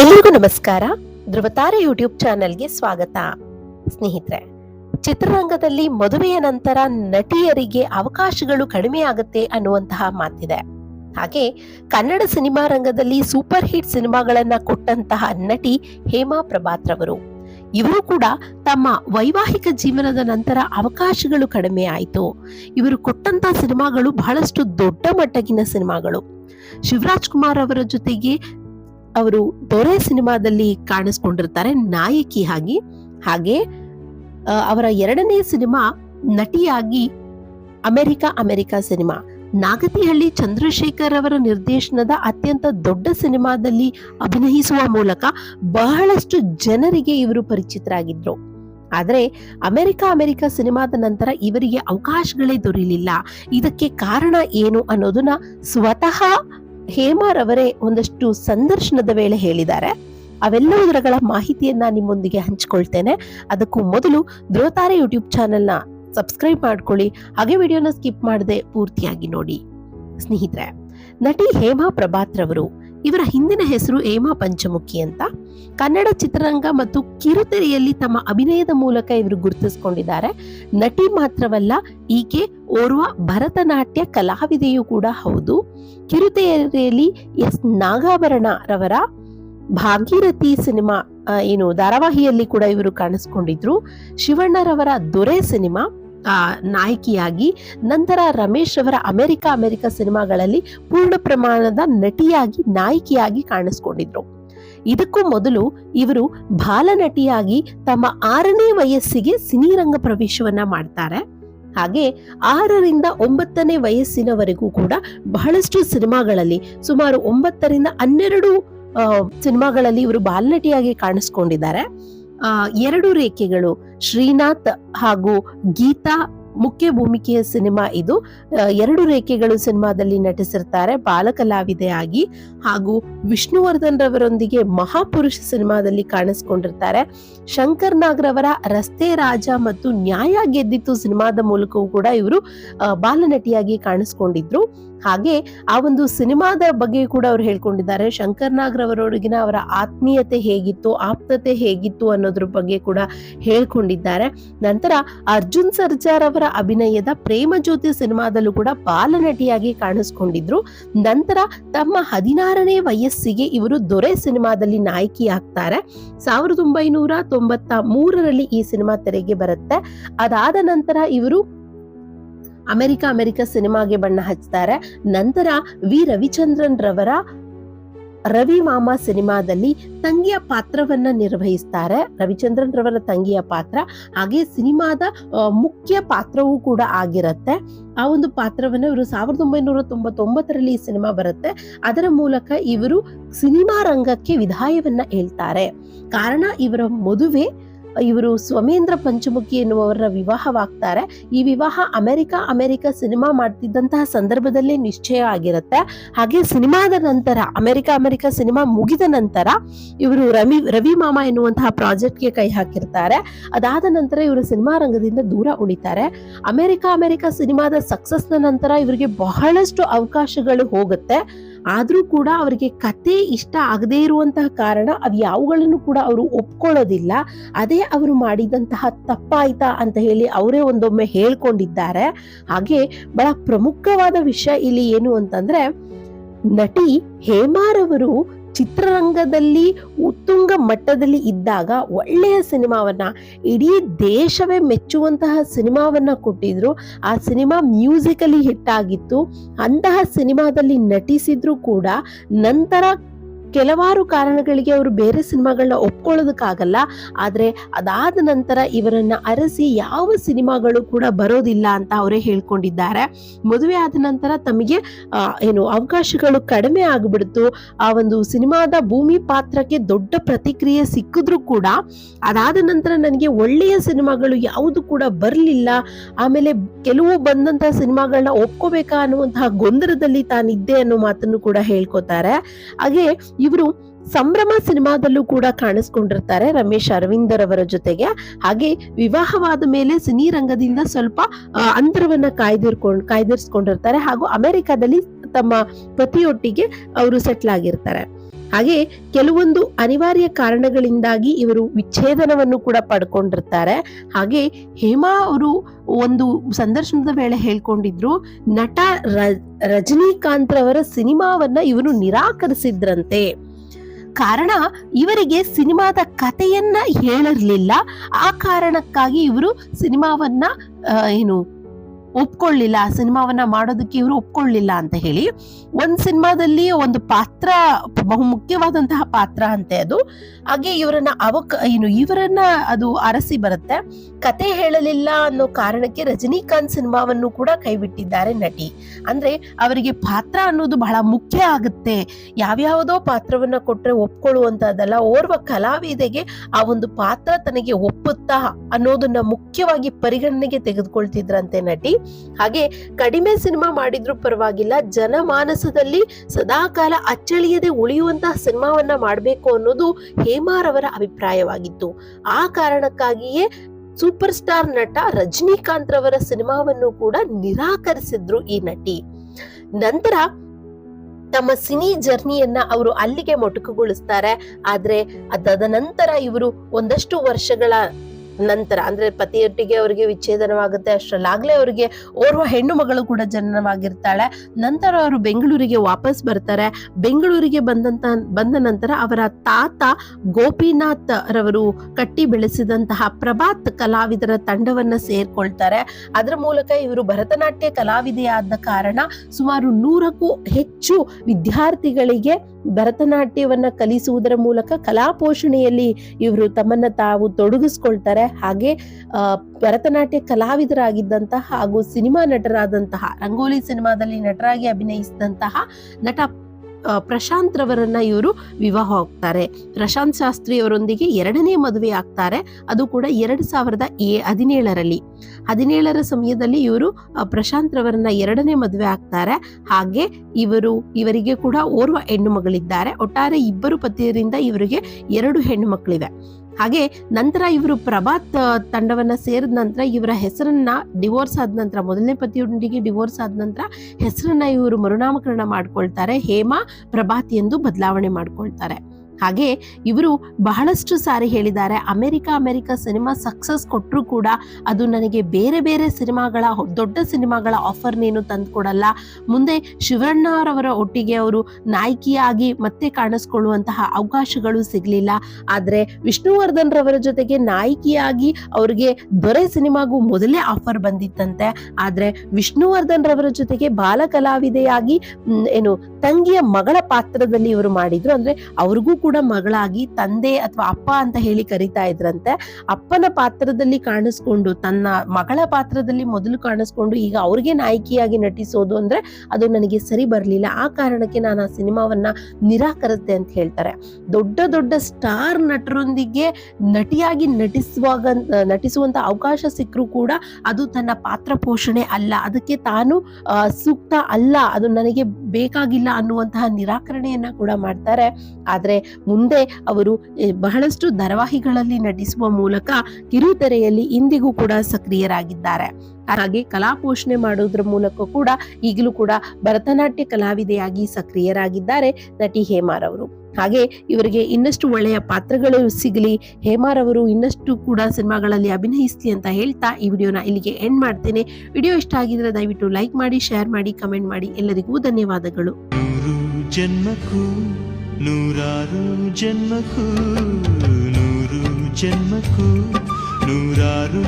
ಎಲ್ರಿಗೂ ನಮಸ್ಕಾರ. ಧ್ರುವತಾರೆ ಯೂಟ್ಯೂಬ್ ಚಾನೆಲ್ಗೆ ಸ್ವಾಗತ. ಸ್ನೇಹಿತರೆ, ಚಿತ್ರರಂಗದಲ್ಲಿ ಮದುವೆಯ ನಂತರ ನಟಿಯರಿಗೆ ಅವಕಾಶಗಳು ಕಡಿಮೆ ಆಗುತ್ತೆ ಅನ್ನುವಂತಹ ಮಾತಿದೆ. ಹಾಗೆ ಕನ್ನಡ ಸಿನಿಮಾ ರಂಗದಲ್ಲಿ ಸೂಪರ್ ಹಿಟ್ ಸಿನಿಮಾಗಳನ್ನ ಕೊಟ್ಟಂತಹ ನಟಿ ಹೇಮಾ ಪ್ರಭಾತ್ ರವರು. ಇವರು ಕೂಡ ತಮ್ಮ ವೈವಾಹಿಕ ಜೀವನದ ನಂತರ ಅವಕಾಶಗಳು ಕಡಿಮೆ ಆಯಿತು. ಇವರು ಕೊಟ್ಟಂತ ಸಿನಿಮಾಗಳು ಬಹಳಷ್ಟು ದೊಡ್ಡ ಮಟ್ಟಗಿನ ಸಿನಿಮಾಗಳು. ಶಿವರಾಜ್ ಕುಮಾರ್ ಅವರ ಜೊತೆಗೆ ಅವರು ದೊರೆ ಸಿನಿಮಾದಲ್ಲಿ ಕಾಣಿಸ್ಕೊಂಡಿರ್ತಾರೆ, ನಾಯಕಿ ಆಗಿ. ಹಾಗೆ ಅವರ ಎರಡನೇ cinema ನಟಿಯಾಗಿ America America cinema. Nagathihalli Chandrashekhar ಅವರ ನಿರ್ದೇಶನದ ಅತ್ಯಂತ ದೊಡ್ಡ ಸಿನಿಮಾದಲ್ಲಿ ಅಭಿನಯಿಸುವ ಮೂಲಕ ಬಹಳಷ್ಟು ಜನರಿಗೆ ಇವರು ಪರಿಚಿತರಾಗಿದ್ರು. ಆದರೆ, ಅಮೆರಿಕ ಅಮೆರಿಕ ಸಿನಿಮಾದ ನಂತರ ಇವರಿಗೆ ಅವಕಾಶಗಳೇ ದೊರೆಯಲಿಲ್ಲ ಇದಕ್ಕೆ ಕಾರಣ ಏನು ಅನ್ನೋದನ್ನ ಸ್ವತಃ ಹೇಮಾರವರೇ ಒಂದಷ್ಟು ಸಂದರ್ಶನದ ವೇಳೆ ಹೇಳಿದ್ದಾರೆ. ಅವೆಲ್ಲವುದರಗಳ ಮಾಹಿತಿಯನ್ನ ನಿಮ್ಮೊಂದಿಗೆ ಹಂಚಿಕೊಳ್ತೇನೆ. ಅದಕ್ಕೂ ಮೊದಲು ಧ್ರುವತಾರೆ ಯೂಟ್ಯೂಬ್ ಚಾನೆಲ್ನ ಸಬ್ಸ್ಕ್ರೈಬ್ ಮಾಡ್ಕೊಳ್ಳಿ. ಹಾಗೆ ವಿಡಿಯೋನ ಸ್ಕಿಪ್ ಮಾಡದೆ ಪೂರ್ತಿಯಾಗಿ ನೋಡಿ. ಸ್ನೇಹಿತರೆ, ನಟಿ ಹೇಮಾ ಪ್ರಭಾತ್ ರವರು ಇವರ ಹಿಂದಿನ ಹೆಸರು ಹೇಮಾ ಪಂಚಮುಖಿ ಅಂತ. ಕನ್ನಡ ಚಿತ್ರರಂಗ ಮತ್ತು ಕಿರುತೆರೆಯಲ್ಲಿ ತಮ್ಮ ಅಭಿನಯದ ಮೂಲಕ ಇವರು ಗುರುತಿಸಿಕೊಂಡಿದ್ದಾರೆ. ನಟಿ ಮಾತ್ರವಲ್ಲ, ಈಕೆ ಓರ್ವ ಭರತನಾಟ್ಯ ಕಲಾವಿದೆಯೂ ಕೂಡ ಹೌದು. ಕಿರುತೆರೆಯಲ್ಲಿ ಎಸ್. ನಾಗಾಭರಣ ರವರ ಭಾಗೀರಥಿ ಸಿನಿಮಾ ಏನು ಧಾರಾವಾಹಿಯಲ್ಲಿ ಕೂಡ ಇವರು ಕಾಣಿಸ್ಕೊಂಡಿದ್ರು. ಶಿವಣ್ಣರವರ ದೊರೆ ಸಿನಿಮಾ. ನಾಯಕಿಯಾಗಿ, ನಂತರ ರಮೇಶ್ ಅವರ ಅಮೆರಿಕ ಅಮೆರಿಕ ಸಿನಿಮಾಗಳಲ್ಲಿ ಪೂರ್ಣ ಪ್ರಮಾಣದ ನಟಿಯಾಗಿ, ನಾಯಕಿಯಾಗಿ ಕಾಣಿಸ್ಕೊಂಡಿದ್ರು. ಇದಕ್ಕೂ ಮೊದಲು ಇವರು ಬಾಲನಟಿಯಾಗಿ ತಮ್ಮ ಆರನೇ ವಯಸ್ಸಿಗೆ ಸಿನಿರಂಗ ಪ್ರವೇಶವನ್ನ ಮಾಡ್ತಾರೆ. ಹಾಗೆ ಆರರಿಂದ ಒಂಬತ್ತನೇ ವಯಸ್ಸಿನವರೆಗೂ ಕೂಡ ಬಹಳಷ್ಟು ಸಿನಿಮಾಗಳಲ್ಲಿ, ಸುಮಾರು ಒಂಬತ್ತರಿಂದ ಹನ್ನೆರಡು ಸಿನಿಮಾಗಳಲ್ಲಿ ಇವರು ಬಾಲನಟಿಯಾಗಿ ಕಾಣಿಸ್ಕೊಂಡಿದ್ದಾರೆ. ಎರಡು ರೇಖೆಗಳು ಶ್ರೀನಾಥ್ ಹಾಗೂ ಗೀತಾ ಮುಖ್ಯ ಭೂಮಿಕೆಯ ಸಿನಿಮಾ ಇದು. ಎರಡು ರೇಖೆಗಳು ಸಿನಿಮಾದಲ್ಲಿ ನಟಿಸಿರ್ತಾರೆ. ಬಾಲಕಲಾವಿದೆಯಾಗಿ ಹಾಗೂ ವಿಷ್ಣುವರ್ಧನ್ ರವರೊಂದಿಗೆ ಮಹಾಪುರುಷ ಸಿನಿಮಾದಲ್ಲಿ ಕಾಣಿಸ್ಕೊಂಡಿರ್ತಾರೆ. ಶಂಕರ್ ನಾಗ್ರವರ ರಸ್ತೆ ರಾಜ ಮತ್ತು ನ್ಯಾಯ ಗೆದ್ದಿತ್ತು ಸಿನಿಮಾದ ಮೂಲಕವೂ ಕೂಡ ಇವರು ಬಾಲನಟಿಯಾಗಿ ಕಾಣಿಸ್ಕೊಂಡಿದ್ರು. ಹಾಗೆ ಆ ಒಂದು ಸಿನಿಮಾದ ಬಗ್ಗೆ ಕೂಡ ಅವ್ರು ಹೇಳ್ಕೊಂಡಿದ್ದಾರೆ. ಶಂಕರ್ ಅವರ ಆತ್ಮೀಯತೆ ಹೇಗಿತ್ತು, ಆಪ್ತತೆ ಹೇಗಿತ್ತು ಅನ್ನೋದ್ರ ಬಗ್ಗೆ ಕೂಡ ಹೇಳ್ಕೊಂಡಿದ್ದಾರೆ. ನಂತರ ಅರ್ಜುನ್ ಸರ್ಜಾರ್ ಅವರ ಅಭಿನಯದ ಪ್ರೇಮ ಜ್ಯೋತಿ ಸಿನಿಮಾದಲ್ಲೂ ಕೂಡ ಬಾಲನಟಿಯಾಗಿ ಕಾಣಿಸ್ಕೊಂಡಿದ್ರು. ನಂತರ ತಮ್ಮ ಹದಿನಾರನೇ ವಯಸ್ಸಿಗೆ ಇವರು ದೊರೆ ಸಿನಿಮಾದಲ್ಲಿ ನಾಯಕಿ ಆಗ್ತಾರೆ ಸಾವಿರದ ಒಂಬೈನೂರ ತೊಂಬತ್ತ ಮೂರರಲ್ಲಿ ಈ ಸಿನಿಮಾ ತೆರೆಗೆ ಬರುತ್ತೆ. ಅದಾದ ನಂತರ ಇವರು ಅಮೆರಿಕ ಅಮೆರಿಕ ಸಿನಿಮಾಗೆ ಬಣ್ಣ ಹಚ್ತಾರೆ. ನಂತರ ವಿ. ರವಿಚಂದ್ರನ್ ರವರ ರವಿ ಮಾಮ ಸಿನಿಮಾದಲ್ಲಿ ತಂಗಿಯ ಪಾತ್ರವನ್ನ ನಿರ್ವಹಿಸ್ತಾರೆ. ರವಿಚಂದ್ರನ್ ರವರ ತಂಗಿಯ ಪಾತ್ರ. ಹಾಗೆ ಸಿನಿಮಾದ ಮುಖ್ಯ ಪಾತ್ರವೂ ಕೂಡ ಆಗಿರತ್ತೆ. ಆ ಒಂದು ಪಾತ್ರವನ್ನ ಇವರು ಸಾವಿರದ ಒಂಬೈನೂರ ತೊಂಬತ್ತೊಂಬತ್ತರಲ್ಲಿ ಈ ಸಿನಿಮಾ ಬರುತ್ತೆ. ಅದರ ಮೂಲಕ ಇವರು ಸಿನಿಮಾ ರಂಗಕ್ಕೆ ವಿದಾಯವನ್ನ ಹೇಳ್ತಾರೆ. ಕಾರಣ, ಇವರ ಮದುವೆ ಇವರು ಸ್ವಮೇಂದ್ರ ಪಂಚಮುಖಿ ಎನ್ನುವವರ ವಿವಾಹವಾಗ್ತಾರೆ. ಈ ವಿವಾಹ ಅಮೆರಿಕ ಅಮೆರಿಕ ಸಿನಿಮಾ ಮಾಡ್ತಿದ್ದಂತಹ ಸಂದರ್ಭದಲ್ಲೇ ನಿಶ್ಚಯ ಆಗಿರುತ್ತೆ. ಹಾಗೆ ಸಿನಿಮಾದ ನಂತರ, ಅಮೆರಿಕ ಅಮೆರಿಕ ಸಿನಿಮಾ ಮುಗಿದ ನಂತರ ಇವರು ರವಿ ರವಿ ಮಾಮ ಎನ್ನುವಂತಹ ಪ್ರಾಜೆಕ್ಟ್ಗೆ ಕೈ ಹಾಕಿರ್ತಾರೆ. ಅದಾದ ನಂತರ ಇವರು ಸಿನಿಮಾ ರಂಗದಿಂದ ದೂರ ಉಳಿತಾರೆ. ಅಮೆರಿಕ ಅಮೆರಿಕ ಸಿನಿಮಾದ ಸಕ್ಸಸ್ನ ನಂತರ ಇವರಿಗೆ ಬಹಳಷ್ಟು ಅವಕಾಶಗಳು ಹೋಗುತ್ತೆ. ಆದ್ರೂ ಕೂಡ ಅವರಿಗೆ ಕತೆ ಇಷ್ಟ ಆಗದೇ ಇರುವಂತಹ ಕಾರಣ ಅವು ಯಾವುಗಳನ್ನು ಕೂಡ ಅವರು ಒಪ್ಕೊಳ್ಳೋದಿಲ್ಲ. ಅದೇ ಅವರು ಮಾಡಿದಂತಹ ತಪ್ಪಾಯ್ತಾ ಅಂತ ಹೇಳಿ ಅವರೇ ಒಂದೊಮ್ಮೆ ಹೇಳ್ಕೊಂಡಿದ್ದಾರೆ. ಹಾಗೆ ಬಹಳ ಪ್ರಮುಖವಾದ ವಿಷಯ ಇಲ್ಲಿ ಏನು ಅಂತಂದ್ರೆ ನಟಿ ಹೇಮಾರವರು ಚಿತ್ರರಂಗದಲ್ಲಿ ಉತ್ತುಂಗ ಮಟ್ಟದಲ್ಲಿ ಇದ್ದಾಗ ಒಳ್ಳೆಯ ಸಿನಿಮಾವನ್ನ, ಇಡೀ ದೇಶವೇ ಮೆಚ್ಚುವಂತಹ ಸಿನಿಮಾವನ್ನ ಕೊಟ್ಟಿದ್ರು. ಆ ಸಿನಿಮಾ ಮ್ಯೂಸಿಕಲಿ ಹಿಟ್ ಆಗಿತ್ತು. ಅಂತಹ ಸಿನಿಮಾದಲ್ಲಿ ನಟಿಸಿದ್ರು ಕೂಡ ನಂತರ ಕೆಲವಾರು ಕಾರಣಗಳಿಗೆ ಅವರು ಬೇರೆ ಸಿನಿಮಾಗಳನ್ನ ಒಪ್ಕೊಳ್ಳೋದಕ್ಕಾಗಲ್ಲ, ಆದರೆ ಅದಾದ ನಂತರ ಇವರನ್ನ ಅರಸಿ ಯಾವ ಸಿನಿಮಾಗಳು ಕೂಡ ಬರೋದಿಲ್ಲ ಅಂತ ಅವರೇ ಹೇಳ್ಕೊಂಡಿದ್ದಾರೆ. ಮದುವೆ ಆದ ನಂತರ ತಮಗೆ ಏನು ಅವಕಾಶಗಳು ಕಡಿಮೆ ಆಗಿಬಿಡ್ತು. ಆ ಒಂದು ಸಿನಿಮಾದ ಭೂಮಿ ಪಾತ್ರಕ್ಕೆ ದೊಡ್ಡ ಪ್ರತಿಕ್ರಿಯೆ ಸಿಕ್ಕಿದ್ರು ಕೂಡ, ಅದಾದ ನಂತರ ನನಗೆ ಒಳ್ಳೆಯ ಸಿನಿಮಾಗಳು ಯಾವುದು ಕೂಡ ಬರಲಿಲ್ಲ. ಆಮೇಲೆ ಕೆಲವು ಬಂದಂತಹ ಸಿನಿಮಾಗಳನ್ನ ಒಪ್ಕೋಬೇಕಾ ಅನ್ನುವಂತಹ ಗೊಂದಲದಲ್ಲಿ ತಾನಿದ್ದೆ ಅನ್ನೋ ಮಾತನ್ನು ಕೂಡ ಹೇಳ್ಕೊತಾರೆ. ಹಾಗೆ ಇವರು ಸಂಭ್ರಮ ಸಿನಿಮಾದಲ್ಲೂ ಕೂಡ ಕಾಣಿಸ್ಕೊಂಡಿರ್ತಾರೆ ರಮೇಶ್ ಅರವಿಂದರವರ ಜೊತೆಗೆ. ಹಾಗೆ ವಿವಾಹವಾದ ಮೇಲೆ ಸಿನಿ ರಂಗದಿಂದ ಸ್ವಲ್ಪ ಅಂತರವನ್ನ ಕಾಯ್ದಿರ್ಕೊಂಡ್, ಕಾಯ್ದಿರಿಸ್ಕೊಂಡಿರ್ತಾರೆ. ಹಾಗೂ ಅಮೆರಿಕದಲ್ಲಿ ತಮ್ಮ ಪತಿಯೊಟ್ಟಿಗೆ ಅವರು ಸೆಟ್ಲ್ ಆಗಿರ್ತಾರೆ. ಹಾಗೆ ಕೆಲವೊಂದು ಅನಿವಾರ್ಯ ಕಾರಣಗಳಿಂದಾಗಿ ಇವರು ವಿಚ್ಛೇದನವನ್ನು ಕೂಡ ಪಡ್ಕೊಂಡಿರ್ತಾರೆ. ಹಾಗೆ ಹೇಮಾ ಅವರು ಒಂದು ಸಂದರ್ಶನದ ವೇಳೆ ಹೇಳ್ಕೊಂಡಿದ್ರು, ನಟ ರಜನಿಕಾಂತ್ ರವರ ಸಿನಿಮಾವನ್ನ ಇವರು ನಿರಾಕರಿಸಿದ್ರಂತೆ. ಕಾರಣ ಇವರಿಗೆ ಸಿನಿಮಾದ ಕಥೆಯನ್ನ ಹೇಳಿರ್ಲಿಲ್ಲ. ಆ ಕಾರಣಕ್ಕಾಗಿ ಇವರು ಸಿನಿಮಾವನ್ನ ಏನು ಒಪ್ಕೊಳ್ಳಿಲ್ಲ, ಆ ಸಿನಿಮಾವನ್ನ ಮಾಡೋದಕ್ಕೆ ಇವರು ಒಪ್ಕೊಳ್ಳಿಲ್ಲ ಅಂತ ಹೇಳಿ ಒಂದು ಸಿನಿಮಾದಲ್ಲಿ ಒಂದು ಪಾತ್ರ ಬಹು ಮುಖ್ಯವಾದಂತಹ ಪಾತ್ರ ಅಂತೆ ಅದು. ಹಾಗೆ ಇವರನ್ನ ಅವಕ, ಏನು ಇವರನ್ನ ಅದು ಅರಸಿ ಬರುತ್ತೆ. ಕತೆ ಹೇಳಲಿಲ್ಲ ಅನ್ನೋ ಕಾರಣಕ್ಕೆ ರಜನಿಕಾಂತ್ ಸಿನಿಮಾವನ್ನು ಕೂಡ ಕೈಬಿಟ್ಟಿದ್ದಾರೆ ನಟಿ. ಅಂದ್ರೆ ಅವರಿಗೆ ಪಾತ್ರ ಅನ್ನೋದು ಬಹಳ ಮುಖ್ಯ ಆಗುತ್ತೆ. ಯಾವ್ಯಾವುದೋ ಪಾತ್ರವನ್ನ ಕೊಟ್ರೆ ಒಪ್ಕೊಳ್ಳುವಂತಹದ್ದಲ್ಲ ಓರ್ವ ಕಲಾವಿದೆಗೆ ಆ ಒಂದು ಪಾತ್ರ ತನಗೆ ಒಪ್ಪುತ್ತಾ ಅನ್ನೋದನ್ನ ಮುಖ್ಯವಾಗಿ ಪರಿಗಣನೆಗೆ ತೆಗೆದುಕೊಳ್ತಿದ್ರಂತೆ ನಟಿ. ಹಾಗೆ ಕಡಿಮೆ ಸಿನಿಮಾ ಮಾಡಿದ್ರು ಪರವಾಗಿಲ್ಲ, ಜನಮಾನಸದಲ್ಲಿ ಸದಾಕಾಲ ಅಚ್ಚಳಿಯದೆ ಉಳಿಯುವಂತಹ ಸಿನಿಮಾವನ್ನ ಮಾಡಬೇಕು ಅನ್ನೋದು ಹೇಮಾರವರ ಅಭಿಪ್ರಾಯವಾಗಿತ್ತು. ಆ ಕಾರಣಕ್ಕಾಗಿಯೇ ಸೂಪರ್ ಸ್ಟಾರ್ ನಟ ರಜನಿಕಾಂತ್ ರವರ ಸಿನಿಮಾವನ್ನು ಕೂಡ ನಿರಾಕರಿಸಿದ್ರು ಈ ನಟಿ. ನಂತರ ತಮ್ಮ ಸಿನಿ ಜರ್ನಿಯನ್ನ ಅವರು ಅಲ್ಲಿಗೆ ಮೊಟಕುಗೊಳಿಸ್ತಾರೆ. ಆದ್ರೆ ಅದಾದ ನಂತರ ಇವರು ಒಂದಷ್ಟು ವರ್ಷಗಳ ನಂತರ ಅಂದ್ರೆ ಪತಿಯೊಟ್ಟಿಗೆ ಅವರಿಗೆ ವಿಚ್ಛೇದನವಾಗುತ್ತೆ, ಅಷ್ಟರಲ್ಲಾಗ್ಲೇ ಅವರಿಗೆ ಓರ್ವ ಹೆಣ್ಣು ಮಗಳು ಕೂಡ ಜನನವಾಗಿರ್ತಾಳೆ ನಂತರ ಅವರು ಬೆಂಗಳೂರಿಗೆ ವಾಪಸ್ ಬರ್ತಾರೆ. ಬೆಂಗಳೂರಿಗೆ ಬಂದಂತ, ಬಂದ ನಂತರ ಅವರ ತಾತ ಗೋಪಿನಾಥ್ ರವರು ಕಟ್ಟಿ ಬೆಳೆಸಿದಂತಹ ಪ್ರಭಾತ್ ಕಲಾವಿದರ ತಂಡವನ್ನ ಸೇರ್ಕೊಳ್ತಾರೆ. ಅದರ ಮೂಲಕ ಇವರು ಭರತನಾಟ್ಯ ಕಲಾವಿದೆಯಾದ ಕಾರಣ ಸುಮಾರು ನೂರಕ್ಕೂ ಹೆಚ್ಚು ವಿದ್ಯಾರ್ಥಿಗಳಿಗೆ ಭರತನಾಟ್ಯವನ್ನ ಕಲಿಸುವುದರ ಮೂಲಕ ಕಲಾ ಪೋಷಣೆಯಲ್ಲಿ ಇವರು ತಮ್ಮನ್ನ ತಾವು ತೊಡಗಿಸ್ಕೊಳ್ತಾರೆ. ಹಾಗೆ ಭರತನಾಟ್ಯ ಕಲಾವಿದರಾಗಿದ್ದಂತಹ ಹಾಗೂ ಸಿನಿಮಾ ನಟರಾದಂತಹ, ರಂಗೋಲಿ ಸಿನಿಮಾದಲ್ಲಿ ನಟರಾಗಿ ಅಭಿನಯಿಸಿದಂತಹ ನಟ ಪ್ರಶಾಂತ್ ರವರನ್ನ ಇವರು ವಿವಾಹ ಹೋಗ್ತಾರೆ ಪ್ರಶಾಂತ್ ಶಾಸ್ತ್ರಿ ಅವರೊಂದಿಗೆ ಎರಡನೇ ಮದುವೆ ಆಗ್ತಾರೆ. ಅದು ಕೂಡ ಎರಡು ಸಾವಿರದ ಏ- ಹದಿನೇಳರಲ್ಲಿ. ಹದಿನೇಳರ ಸಮಯದಲ್ಲಿ ಇವರು ಪ್ರಶಾಂತ್ ರವರನ್ನ ಎರಡನೇ ಮದುವೆ ಆಗ್ತಾರೆ. ಹಾಗೆ ಇವರು, ಇವರಿಗೆ ಕೂಡ ಓರ್ವ ಹೆಣ್ಣು ಮಗಳಿದ್ದಾರೆ ಒಟ್ಟಾರೆ ಇಬ್ಬರು ಪತಿಯರಿಂದ ಇವರಿಗೆ ಎರಡು ಹೆಣ್ಣು ಮಕ್ಕಳಿವೆ ಹಾಗೆ ನಂತರ ಇವರು ಪ್ರಭಾತ್ ತಂಡವನ್ನ ಸೇರಿದ ನಂತರ ಇವರ ಹೆಸರನ್ನ ಡಿವೋರ್ಸ್ ಆದ ನಂತರ, ಮೊದಲನೇ ಪತಿಯೊಂದಿಗೆ ಡಿವೋರ್ಸ್ ಆದ ನಂತರ ಹೆಸರನ್ನ ಇವರು ಮರುನಾಮಕರಣ ಮಾಡ್ಕೊಳ್ತಾರೆ. ಹೇಮಾ ಪ್ರಭಾತ್ ಎಂದು ಬದಲಾವಣೆ ಮಾಡ್ಕೊಳ್ತಾರೆ. ಹಾಗೆ ಇವರು ಬಹಳಷ್ಟು ಸಾರಿ ಹೇಳಿದ್ದಾರೆ. ಅಮೆರಿಕ ಅಮೆರಿಕ ಸಿನಿಮಾ ಸಕ್ಸಸ್ ಕೊಟ್ಟರು ಕೂಡ ಅದು ನನಗೆ ಬೇರೆ ಬೇರೆ ಸಿನಿಮಾಗಳ, ದೊಡ್ಡ ಸಿನಿಮಾಗಳ ಆಫರ್ ನೀನು ತಂದ್ಕೊಡಲ್ಲ ಮುಂದೆ ಶಿವಣ್ಣರವರ ಒಟ್ಟಿಗೆ ಅವರು ನಾಯಕಿಯಾಗಿ ಮತ್ತೆ ಕಾಣಿಸ್ಕೊಳ್ಳುವಂತಹ ಅವಕಾಶಗಳು ಸಿಗಲಿಲ್ಲ. ಆದರೆ ವಿಷ್ಣುವರ್ಧನ್ ರವರ ಜೊತೆಗೆ ನಾಯಕಿಯಾಗಿ ಅವರಿಗೆ ದೊರೆ ಸಿನಿಮಾಗೂ ಮೊದಲೇ ಆಫರ್ ಬಂದಿತ್ತಂತೆ. ಆದರೆ ವಿಷ್ಣುವರ್ಧನ್ ರವರ ಜೊತೆಗೆ ಬಾಲ ಕಲಾವಿದೆಯಾಗಿ ಏನು, ತಂಗಿಯ ಮಗಳ ಪಾತ್ರದಲ್ಲಿ ಇವರು ಮಾಡಿದ್ರು. ಅಂದ್ರೆ ಅವ್ರಿಗೂ ಕೂಡ ಮಗಳಾಗಿ ತಂದೆ ಅಥವಾ ಅಪ್ಪ ಅಂತ ಹೇಳಿ ಕರಿತಾ ಇದ್ರಂತೆ. ಅಪ್ಪನ ಪಾತ್ರದಲ್ಲಿ ಕಾಣಿಸ್ಕೊಂಡು, ತನ್ನ ಮಗಳ ಪಾತ್ರದಲ್ಲಿ ಮೊದಲು ಕಾಣಿಸ್ಕೊಂಡು ಈಗ ಅವ್ರಿಗೆ ನಾಯಕಿಯಾಗಿ ನಟಿಸೋದು ಅಂದ್ರೆ ಅದು ನನಗೆ ಸರಿ ಬರಲಿಲ್ಲ. ಆ ಕಾರಣಕ್ಕೆ ನಾನು ಆ ಸಿನಿಮಾವನ್ನ ನಿರಾಕರಿಸಿದೆ ಅಂತ ಹೇಳ್ತಾರೆ. ದೊಡ್ಡ ದೊಡ್ಡ ಸ್ಟಾರ್ ನಟರೊಂದಿಗೆ ನಟಿಯಾಗಿ ನಟಿಸುವಾಗ, ನಟಿಸುವಂತ ಅವಕಾಶ ಸಿಕ್ಕರೂ ಕೂಡ ಅದು ತನ್ನ ಪಾತ್ರ ಪೋಷಣೆ ಅಲ್ಲ. ಅದಕ್ಕೆ ತಾನು ಸೂಕ್ತ ಅಲ್ಲ. ಅದು ನನಗೆ ಬೇಕಾಗಿಲ್ಲ ಅನ್ನುವಂತಹ ನಿರಾಕರಣೆಯನ್ನ ಕೂಡ ಮಾಡ್ತಾರೆ. ಆದ್ರೆ ಮುಂದೆ ಅವರು ಬಹಳಷ್ಟು ಧಾರಾವಾಹಿಗಳಲ್ಲಿ ನಟಿಸುವ ಮೂಲಕ ಕಿರುತೆರೆಯಲ್ಲಿ ಇಂದಿಗೂ ಕೂಡ ಸಕ್ರಿಯರಾಗಿದ್ದಾರೆ. ಹಾಗೆ ಕಲಾ ಪೋಷಣೆ ಮಾಡೋದ್ರ ಮೂಲಕ ಕೂಡ ಈಗಲೂ ಕೂಡ ಭರತನಾಟ್ಯ ಕಲಾವಿದೆಯಾಗಿ ಸಕ್ರಿಯರಾಗಿದ್ದಾರೆ ನಟಿ ಹೇಮಾರವರು ಹಾಗೆ ಇವರಿಗೆ ಇನ್ನಷ್ಟು ಒಳ್ಳೆಯ ಪಾತ್ರಗಳು ಸಿಗಲಿ ಹೇಮಾರವರು ಇನ್ನಷ್ಟು ಕೂಡ ಸಿನಿಮಾಗಳಲ್ಲಿ ಅಭಿನಯಿಸಲಿ ಅಂತ ಹೇಳ್ತಾ ಈ ವಿಡಿಯೋನ ಇಲ್ಲಿಗೆ ಎಂಡ್ ಮಾಡ್ತೇನೆ. ವಿಡಿಯೋ ಇಷ್ಟ ಆಗಿದ್ರೆ ದಯವಿಟ್ಟು ಲೈಕ್ ಮಾಡಿ, ಶೇರ್ ಮಾಡಿ, ಕಮೆಂಟ್ ಮಾಡಿ. ಎಲ್ಲರಿಗೂ ಧನ್ಯವಾದಗಳು. ನೂರಾರು ಜನ್ಮಕ್ಕೂ ನೂರು ಜನ್ಮಕ್ಕೂ ನೂರಾರು